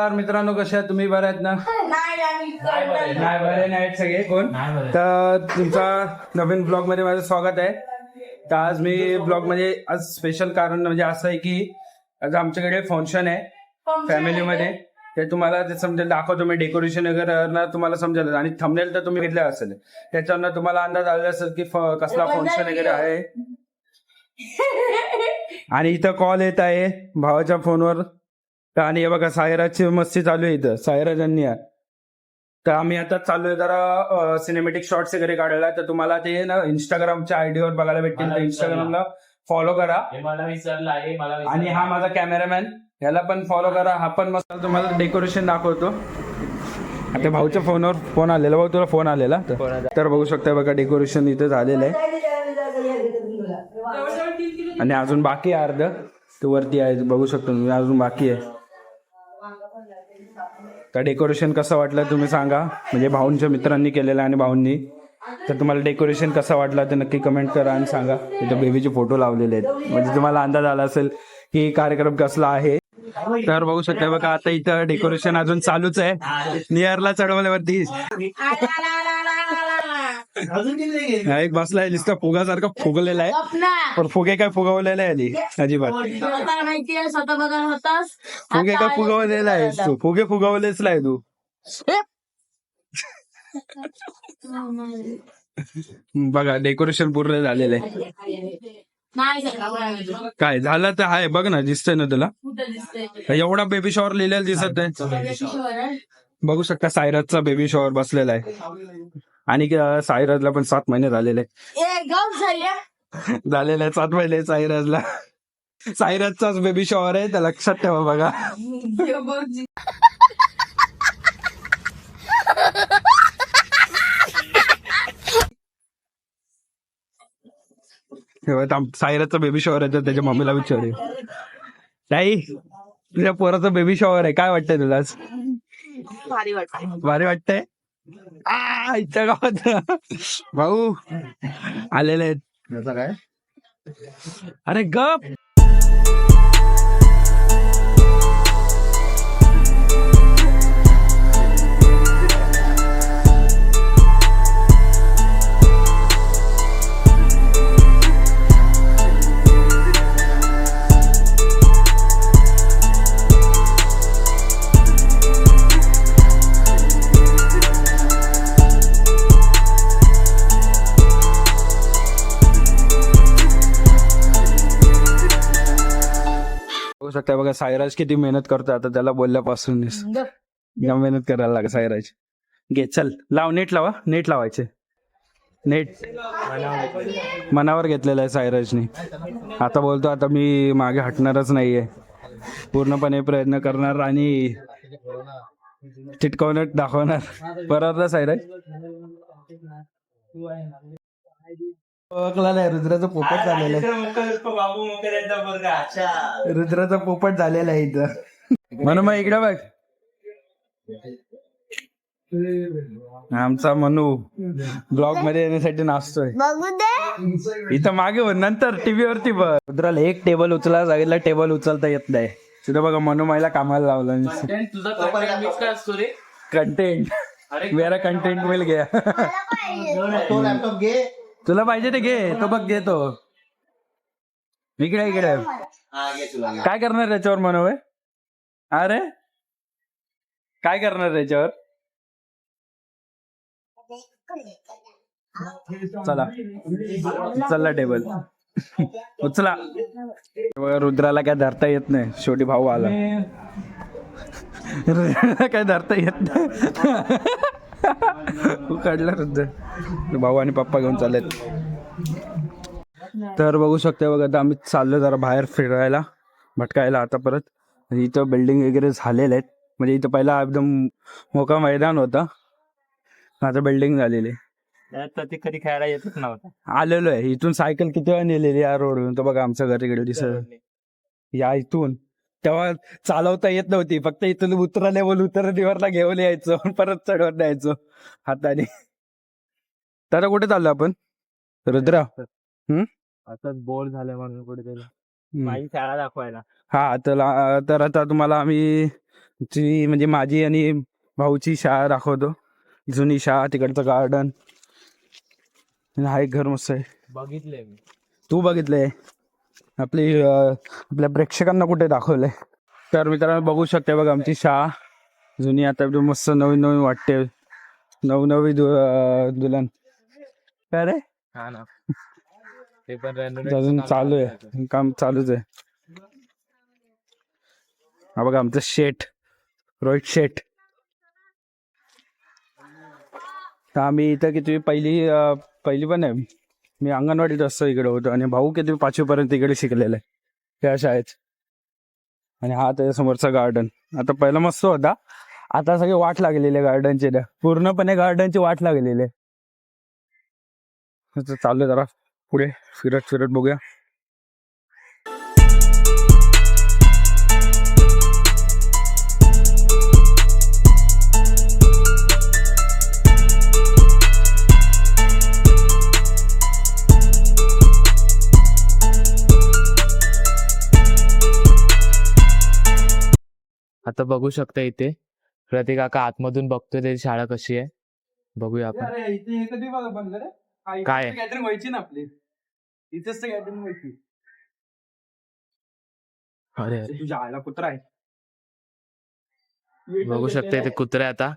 नमस्कार मित्रांनो कसे आहात? तुम्ही बरे आहेत ना? नाही करणार. नाही बरे. नाहीत सगळे? कोण? तर तुमचा नवीन ब्लॉगमध्ये माझं स्वागत आहे. तर आज मी ब्लॉगमध्ये आज स्पेशल कारण म्हणजे असं आहे की आज आमच्याकडे फंक्शन आहे फॅमिलीमध्ये. ते. तुम्हाला ते समजेल दाखवतो मी डेकोरेशन वगैरे ना तुम्हाला समजेल. आणि थंबनेल तर तुम्ही घेतलं असेल. त्याच्यावर तुम्हाला अंदाज आला असेल की फ- कसला फंक्शन वगैरे आहे. आणि इथं कॉल येत आहे भावाच्या फोनवर आणि हे बघा सायराची मस्ती चालू आहे इथं सायराजांनी. आहे. तर आम्ही आता चाललोय जरा सिनेमॅटिक शॉर्ट्स वगैरे काढायला. तर तुम्हाला ते ना इंस्टाग्रामच्या आयडीवर बघायला भेटतील. तर इंस्टाग्रामला फॉलो करा. हे आहे. आणि हा माझा कॅमेरामॅन ह्याला पण फॉलो करा. हा पण मस्त तुम्हाला डेकोरेशन दाखवतो. आता भाऊच्या फोनवर फोन आलेला. भाऊ तुला फोन आलेला? तर- तर बघू शकता बघा डेकोरेशन इथे झालेलं आहे. आणि अजून बाकी आहे अर्ध. ते वरती आहे बघू शकतो अजून बाकी आहे. तर डेकोरेशन कसं वाटलं तुम्ही सांगा. म्हणजे भाऊंच्या मित्रांनी केलेलं आहे आणि भाऊंनी. तर तुम्हाला डेकोरेशन कसं वाटलं ते नक्की कमेंट करा आणि सांगा. तिथे बेबीचे फोटो लावलेले आहेत. म्हणजे तुम्हाला अंदाज आला असेल की कार्यक्रम कसला आहे. तर बघू शकता बघा आता इथं डेकोरेशन अजून चालूच आहे. नियरला चढवल्यावरती. हा एक बसलाय नुसता फुगासारखा फुगलेला आहे. पण फुगे काय फुगवलेला आहे अजिबात. आहे फुगे काय फुगवलेला आहेस तू? फुगे फुगवलेच आहे तू. बघा डेकोरेशन पूर्ण झालेलं आहे. नाही काय झालं तर आहे बघ ना दिसतंय ना तुला? एवढा बेबी शॉवर लिहिलेला दिसत नाही आहे. बघू शकता सायराजचा बेबी शॉवर बसलेला आहे. आणि अं, सायराजला पण सात महिने झालेले. झालेले सात महिने सायराजला सायराजचाच बेबी शॉवर आहे तर लक्षात ठेवा बघा. सायराजचा बेबी शॉवर आहे तर त्याच्या मम्मीला विचारू. ताई तुझ्या पोराचा बेबी शॉवर आहे काय वाटतंय तुला? भारी वाटत भारी वाटतंय? आ इथच्या गावात भाऊ आलेले आहेत. काय? अरे गप. बघू सायराज किती मेहनत करतो आता त्याला बोलल्यापासून मेहनत करायला लागे सायराज. घे चल लाव नेट लावा नेट लावायचे. नेट. मनावर घेतलेलं आहे सायराजनी. आता बोलतो आता मी मागे हटणारच नाहीये. पूर्णपणे प्रयत्न करणार आणि चिटकवण्यात दाखवणार. बरोबर सायराज. ओळखला नाही रुद्राचं पोपट झालेलं आहे. रुद्राचा पोपट झालेला आहे इथं. म्हणून मग इकडे बघ. आमचा मनू ब्लॉगमध्ये येण्यासाठी नाचतोय. इथं मागे हो नंतर टीव्ही वरती बघ. रुद्राला एक टेबल उचला सांगितलं टेबल उचलता येत नाही. तिथं बघा मनू माईला कामाला लावलं. तुझा कपडा मिक्स काय असतो रे कंटेंट मेरा कंटेंट मिल गया. तो लॅपटॉप घे. तुला पाहिजे ते घे तो बघ घे तो इकडे इकडे. हा काय करणार त्याच्यावर मनोव अरे काय करणार त्याच्यावर? चला. चला टेबल उचला. रुद्राला काय धरता येत नाही. शेवटी भाऊ आला. रुद्राला काय धरता येत नाही. काढला रुद्र भाऊ आणि पप्पा घेऊन चाललेत. तर बघू शकते बघा आम्ही चाललो जरा बाहेर फिरायला भटकायला आता परत. इथं बिल्डिंग वगैरे झालेले आहेत. म्हणजे इथं पहिला एकदम मोका मैदान होता. आता बिल्डिंग झालेली. ते कधी खेळायला येतच नव्हता. आलेलो आहे इथून सायकल किती वेळा नेलेली या रोडवरून तर बघा आमच्या घरी दिसत या इथून. तेव्हा चालवता येत नव्हती. फक्त इथून उतरा लेवल उतरा लेवलला घेऊन यायचो परत चढवत न्यायचो हाताने. तर कुठे चाललो आपण? रुद्रा? असंच बोर झालं म्हणून कुठेतरी. हम्म. माझी शाळा दाखवायला. हा तर आता तुम्हाला आम्ही ची म्हणजे माझी आणि भाऊची शाळा दाखवतो. जुनी शाळा तिकडचं गार्डन हा एक घर मस्त आहे. बघितले मी. तू बघितलंय? आपली आपल्या प्रेक्षकांना कुठे दाखवलंय? तर मित्रांनो बघू शकते बघ आमची शाळा. जुनी आता एकदम मस्त नवीन नवीन वाटते. नवनवी दु अं, दुल्हन. काय रे? ना. ते पण अजून चालू आहे. काम चालूच आहे. हा बघा आमचं शेठ. रोहित शेठ. तर आम्ही इथं किती? पहिली पहिली पण आहे. मी अंगणवाडीत असतो इकडे होतो आणि भाऊ किती पाचवीपर्यंत इकडे शिकलेला आहे. त्या शाळेत. आणि हा त्याच्या समोरचा गार्डन आता पहिला मस्त होता. आता सगळे वाट लागलेली आहे गार्डनची पूर्णपणे गार्डनची वाट लागलेली आहे. आता चालू आहे जरा. पुढे फिरत फिरत बघूया. आता बघू शकता इथे. प्रतीक काका आतमधून बघतोय त्याची शाळा कशी आहे. बघूया आपण. काय? गॅदरिंग व्हायची ना आपली. इथेच तर गॅदरिंग व्हायची. अरे अरे तुझ्या आईला कुत्रा आहे. बघू शकता इथे कुत्रे आता.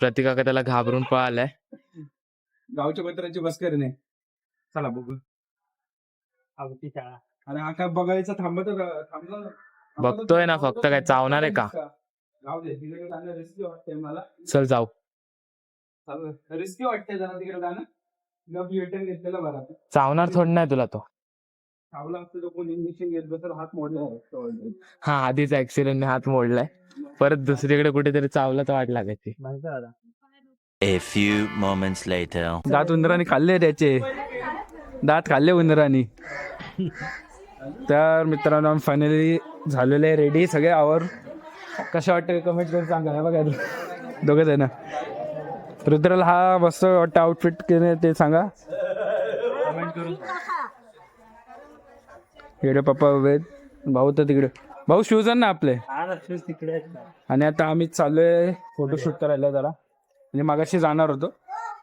प्रतीक काका त्याला घाबरून पळालाय. गावच्या कुत्र्याची बस नाही चला बघू. अरे हा काय बघायचं थांबत थांबलं. बघतोय ना फक्त काय चावणार आहे का? जाऊ दे तिकडे जाणं रिस्की वाटतंय मला. चल जाऊ. रिस्की वाटतंय जरा तिकडे जाणं. चावणार थोडं नाही तुला तो. हा आधीच ऍक्सिडेंटने हात मोडलाय. परत दुसरीकडे कुठेतरी चावला तर वाट लागायची. A few moments later. दात उंदराने खाल्ले त्याचे. दात खाल्ले उंदराने. तर मित्रांनो फायनली झालेले आहे. रेडी सगळे आवर? कशा वाटतं कमेंट करून सांगा. हे बघा दोघं जण. रुद्राला हा मस्त वाटतं आउटफिट केले ते सांगा. इकडे पप्पा उभे. भाऊ तर तिकडे. भाऊ शूज ना आपले. आणि आता आम्ही चाललोय फोटोशूट करायला जरा. म्हणजे मागाशी जाणार होतो.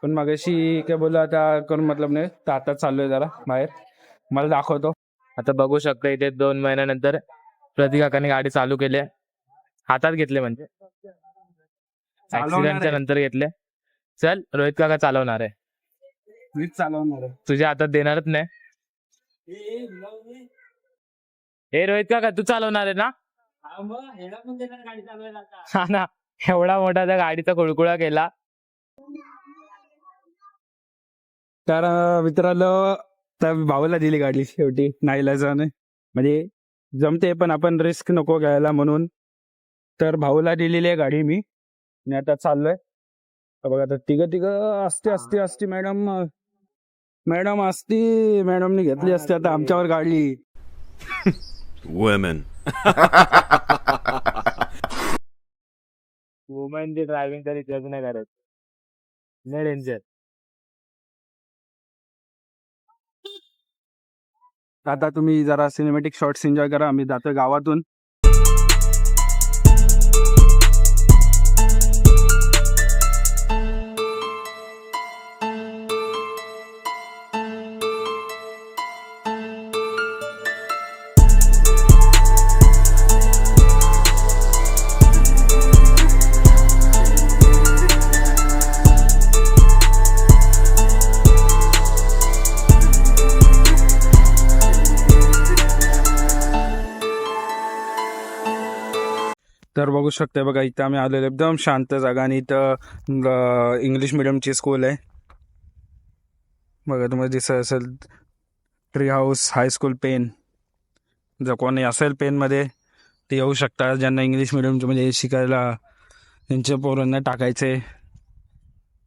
पण मागाशी काय बोललो आता करून मतलब नाही. तर आता चाललोय जरा बाहेर. मला दाखवतो. आता बघू शकता इथे दोन महिन्यानंतर प्रतीक काकाने गाडी चालू केली आहे. हातात घेतले म्हणजे. ऍक्सिडेंटच्या. नंतर घेतले. चल रोहित काका चालवणार आहे. मीच चालवणार आहे. तुझ्या हातात देणारच नाही. हे रोहित काका तू चालवणार आहे ना? हा ना एवढा मोठा त्या गाडीचा कुळकुळा केला. तर मित्रांनो त्या भावाला दिली गाडी शेवटी नाईलाजाने म्हणजे जमते पण आपण रिस्क नको घ्यायला म्हणून. तर भाऊला दिलेली आहे गाडी मी. आणि आता चाललोय. बघा आता तिघ तिघ असते असते असते मॅडम. मॅडम असती मॅडमनी घेतली असते आता आमच्यावर गाडी. Women. वुमेन ची ड्रायव्हिंग तरी जज नाही करत. नाही डेंजर आता तुम्ही जरा सिनेमॅटिक शॉर्ट्स एन्जॉय करा. आम्ही जातोय गावातून. बघू शकते बघा इथं आम्ही आलेलो एकदम शांत जागा आणि इथं इंग्लिश मिडियमची स्कूल आहे. बघा तुम्हाला दिसत असेल ट्री हाऊस हायस्कूल पेन जर कोणी असेल पेनमध्ये ते येऊ शकतात. ज्यांना इंग्लिश मिडियमचं म्हणजे शिकायला त्यांच्या पोरांना टाकायचे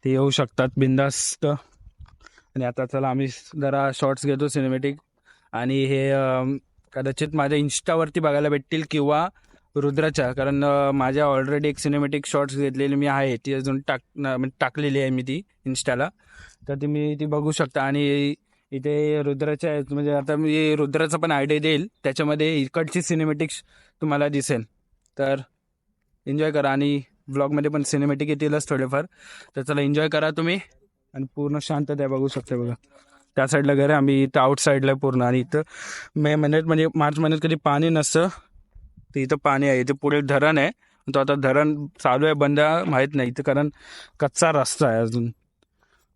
ते येऊ शकतात. बिंदास्त आणि आता चला आम्ही जरा शॉर्ट्स घेतो सिनेमॅटिक आणि हे कदाचित माझ्या इन्स्टावरती बघायला भेटतील किंवा रुद्राच्या कारण माझ्या ऑलरेडी एक सिनेमॅटिक शॉर्ट्स घेतलेली मी आहे. ती अजून टाक म्हणजे टाकलेली आहे मी ती इन्स्टाला तर ती मी ती बघू शकता. आणि इथे रुद्राच्या आहेत म्हणजे आता मी रुद्राचा पण आयडिया देईल. त्याच्यामध्ये इकडची सिनेमॅटिक्स तुम्हाला दिसेल. तर एन्जॉय करा. आणि ब्लॉगमध्ये पण सिनेमॅटिक येतीलच थोडेफार. तर चला एन्जॉय करा तुम्ही. आणि पूर्ण शांतता बघू शकता बघा. त्या साईडला घर आहे. आम्ही इथं आउट साईडला पूर्ण. आणि इथं मे महिन्यात म्हणजे मार्च महिन्यात कधी पाणी नसतं. तर इथं पाणी आहे. इथे पुढे धरण आहे. तो आता धरण चालू आहे बंद माहीत नाही. इथं कारण कच्चा रस्ता आहे अजून.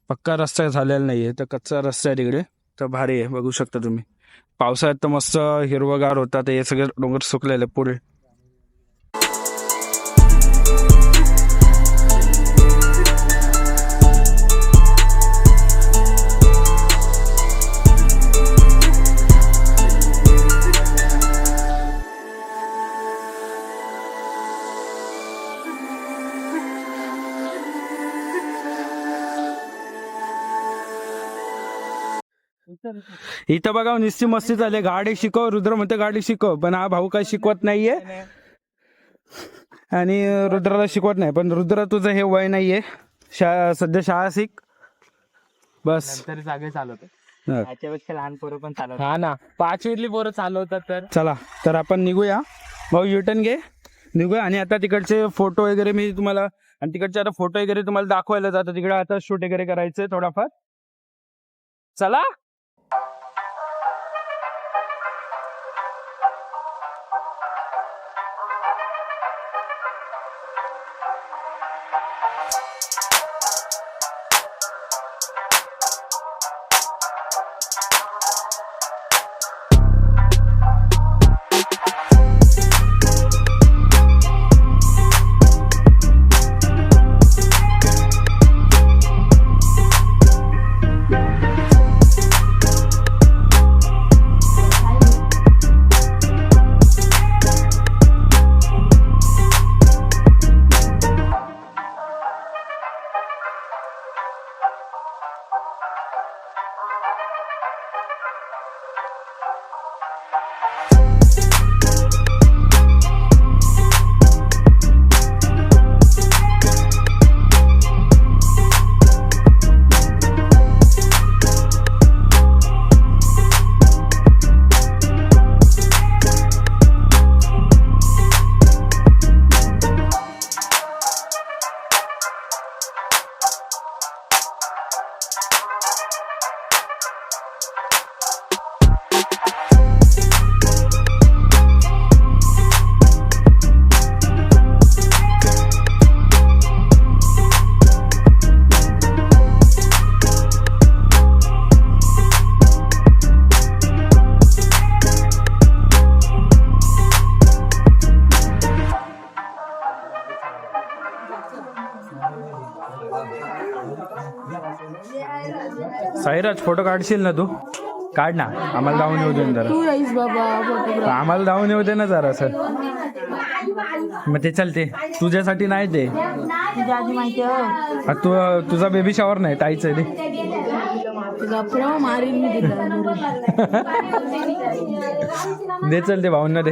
पक्का रस्ता झालेला नाही आहे तर कच्चा रस्ता आहे तिकडे. तर भारी आहे. बघू शकता तुम्ही. पावसाळ्यात तर मस्त हिरवगार होता तर हे सगळे डोंगर सुकलेले पुढे. इथं बघा निस्ती मस्ती चालली गाडी शिकव. रुद्र म्हणते गाडी शिकव. पण हा भाऊ काही शिकवत नाहीये. आणि रुद्राला शिकवत नाही. पण रुद्र तुझं हे वय नाहीये. शा सध्या शाळा शिक. बस. तरी सगळे चालवतात हा. त्याच्यापेक्षा लहान पोरं पण चालवतात. हा ना. पाचवीतली पोरं चालवतात तर. चला तर आपण निघूया. भाऊ युटर्न घे. निघूया. आणि आता तिकडचे फोटो वगैरे मी तुम्हाला आणि तिकडचे आता फोटो वगैरे तुम्हाला दाखवायला जातं. तिकडे आता शूट वगैरे करायचंय थोडाफार. चला. Bye. साईराज फोटो काढशील ना तू? काढ ना. आम्हाला जाऊन येऊ दे ना जरा बाबा फोटोग्राफ आम्हाला जाऊन येऊ दे ना जरा सर मग ते चालते तुझ्यासाठी नाही ते. तुझ्या आधी माहिती आहे आ, तू तुझा बेबी शॉवर नाही ताईच आहे ते. तुझा प्रेम मारील मी तिला. दे चल ते भाऊंना दे.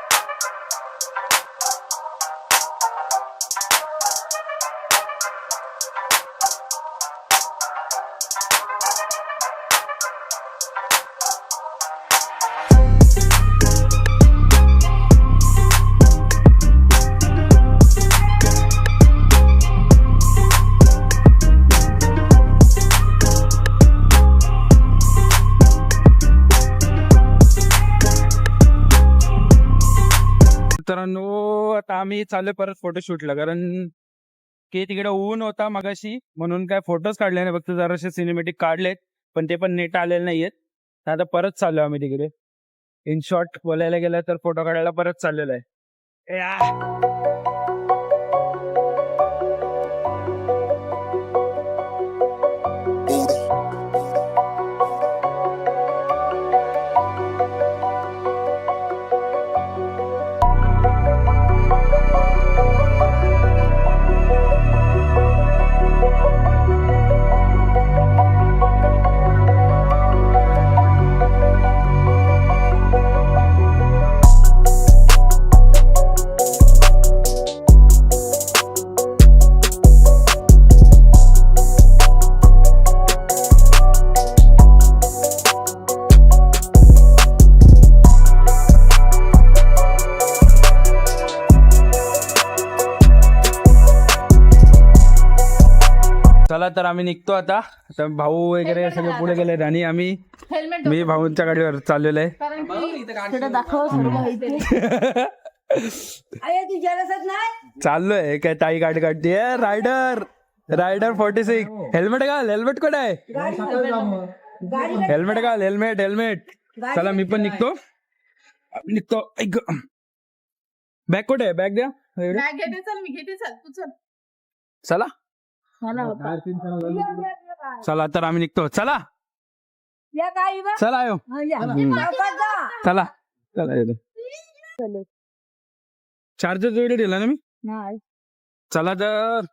मित्रांनो आता आम्ही चाललो परत फोटोशूटला कारण की तिकडे ऊन होता मगाशी म्हणून काय फोटोज काढले नाही. फक्त जरासे सिनेमॅटिक काढलेत पण ते पण नेट आलेले नाहीयेत. आता परत चाललो आम्ही तिकडे. इन शॉर्ट बोलायला गेलं तर फोटो काढायला परत चाललेला आहे. चला तर आम्ही निघतो आता. आता भाऊ वगैरे सगळे पुढे गेलेत आणि आम्ही. मी भाऊंच्या गाडीवर चाललेलो आहे. चाललोय काय ताई गाडी काढते rider rider forty six helmet घाल हेल्मेट कुठे आहे? हेल्मेट घाल हेल्मेट हेल्मेट चला मी पण निघतो. निघतो. ऐक बॅग कुठे आहे? बॅग द्या. इकडे. बॅग घेते चल. चल होता तर आम्ही निघतो चला या काय बा? चला यो हा, या. हम्म. लवकर जा. चला चला येतो चलो. चार्जर जोडी दिला ना मी नाही. चला तर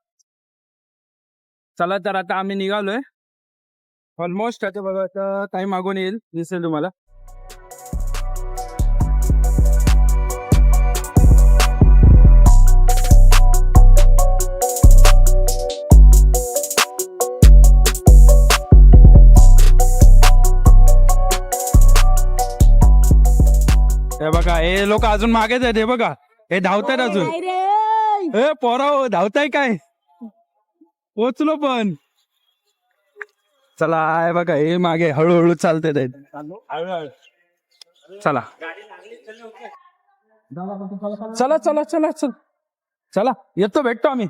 चला तर आता आम्ही निघालोय ऑलमोस्ट आता बघा आता टाइम मागून येईल दिसेल तुम्हाला हे हे लोक अजून मागेच आहेत हे बघा. हे धावतात अजून. नाही रे. ए पोराव धावताय काय? पोचलो पण. चला हे बघा हे मागे हळूहळू चालते चला. चला चला चला चल. चला येतो भेटतो आम्ही.